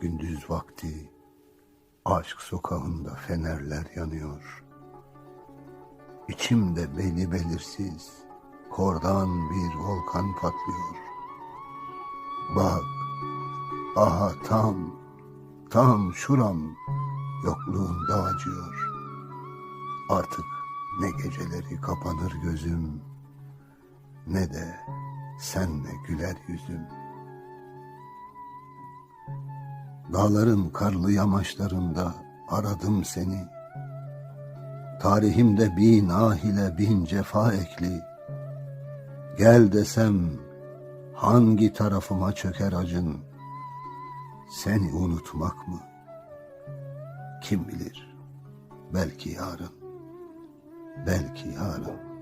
Gündüz vakti aşk sokağında fenerler yanıyor. İçimde beli belirsiz kordan bir volkan patlıyor. Bak, aha tam, tam şuram yokluğunda acıyor. Artık ne geceleri kapanır gözüm, ne de senle güler yüzüm. Dağların karlı yamaçlarında aradım seni. Tarihimde bin ah ile bin cefa ekli. Gel desem hangi tarafıma çöker acın? Seni unutmak mı? Kim bilir? Belki yarın. Belki yarın.